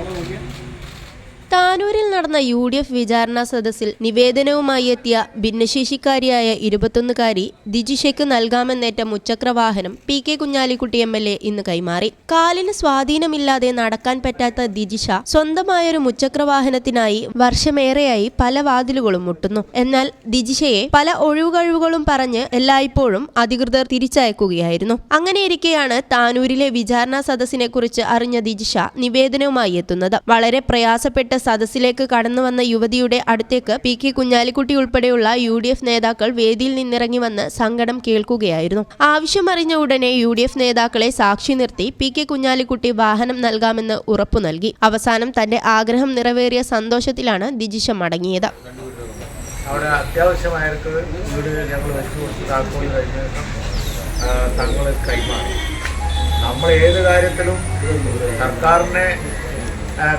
Hallo, hier. താനൂരിൽ നടന്ന U D F വിചാരണാ സദസ്സിൽ നിവേദനവുമായി എത്തിയ ഭിന്നശേഷിക്കാരിയായ ഇരുപത്തൊന്നുകാരി ദിജിഷയ്ക്ക് നൽകാമെന്നേറ്റ മുച്ചക്രവാഹനം P K Kunhalikutty M L A ഇന്ന് കൈമാറി. കാലിന് സ്വാധീനമില്ലാതെ നടക്കാൻ പറ്റാത്ത ദിജിഷ സ്വന്തമായൊരു മുച്ചക്രവാഹനത്തിനായി വർഷമേറെയായി പല വാതിലുകളും മുട്ടുന്നു. എന്നാൽ ദിജിഷയെ പല ഒഴിവുകഴിവുകളും പറഞ്ഞ് എല്ലായ്പ്പോഴും അധികൃതർ തിരിച്ചയക്കുകയായിരുന്നു. അങ്ങനെയിരിക്കെയാണ് താനൂരിലെ വിചാരണാ സദസ്സിനെ കുറിച്ച് അറിഞ്ഞ ദിജിഷ നിവേദനവുമായി എത്തുന്നത്. വളരെ പ്രയാസപ്പെട്ട് സദസ്സിലേക്ക് കടന്നുവന്ന യുവതിയുടെ അടുത്തേക്ക് പി കെ കുഞ്ഞാലിക്കുട്ടി ഉൾപ്പെടെയുള്ള യു ഡി എഫ് നേതാക്കൾ വേദിയിൽ നിന്നിറങ്ങി വന്ന് സങ്കടം കേൾക്കുകയായിരുന്നു. ആവശ്യമറിഞ്ഞ ഉടനെ യു ഡി എഫ് നേതാക്കളെ സാക്ഷി നിർത്തി പി കെ കുഞ്ഞാലിക്കുട്ടി വാഹനം നൽകാമെന്ന് ഉറപ്പു നൽകി. അവസാനം തന്റെ ആഗ്രഹം നിറവേറിയ സന്തോഷത്തിലാണ് ദിജിഷ മടങ്ങിയത്. അവിടെ അത്യാവശ്യമായവർക്ക് വീട് ഞങ്ങൾ വെച്ച് കൊടുത്ത് താക്കോൽ കഴിഞ്ഞ തങ്ങൾ കൈമാറി. നമ്മൾ ഏത് കാര്യത്തിലും സർക്കാരിനെ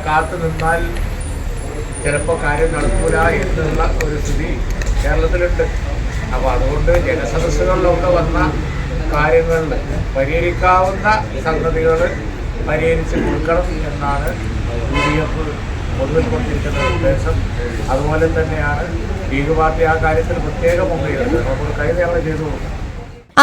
കാത്തു നിന്നാൽ ചിലപ്പോൾ കാര്യം നടക്കൂല എന്നുള്ള ഒരു സ്ഥിതി കേരളത്തിലുണ്ട്. അപ്പോൾ അതുകൊണ്ട് ജനസദസ്സുകളിലൊക്കെ വന്ന കാര്യങ്ങളിൽ പരിഹരിക്കാവുന്ന സംഗതികൾ പരിഹരിച്ച് കൊടുക്കണം എന്നാണ് യു ഡി എഫ് പൊതുവിൽ കൊണ്ടിരിക്കുന്ന നിർദ്ദേശം അതുപോലെ തന്നെയാണ് ലീഗ് പാർട്ടി ആ കാര്യത്തിൽ പ്രത്യേക മുൻകൈയെടുത്തത് നമ്മൾ കഴിഞ്ഞ ഞങ്ങൾ ചെയ്തു കൊടുക്കും.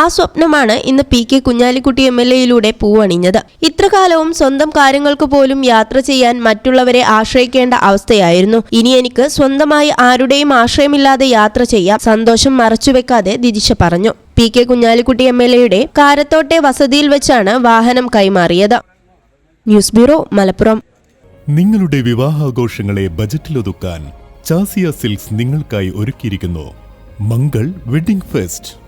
ആ സ്വപ്നമാണ് ഇന്ന് P K Kunhalikutty M L എയിലൂടെ പൂവണിഞ്ഞത്. ഇത്രകാലവും സ്വന്തം കാര്യങ്ങൾക്ക് പോലും യാത്ര ചെയ്യാൻ മറ്റുള്ളവരെ ആശ്രയിക്കേണ്ട അവസ്ഥയായിരുന്നു. ഇനി എനിക്ക് സ്വന്തമായി ആരുടെയും ആശ്രയമില്ലാതെ യാത്ര ചെയ്യാം സന്തോഷം മറച്ചുവെക്കാതെ ദിദിശ പറഞ്ഞു. P K Kunhalikutty M L എയുടെ കാരത്തോട്ടെ വസതിയിൽ വെച്ചാണ് വാഹനം കൈമാറിയത്. News bureau Malappuram. നിങ്ങളുടെ വിവാഹാഘോഷങ്ങളെ ബജറ്റിലൊതുക്കാൻ ചാസിയ സിൽക്സ് നിങ്ങൾക്കായി ഒരുക്കിയിരിക്കുന്നു. Mangal wedding fest.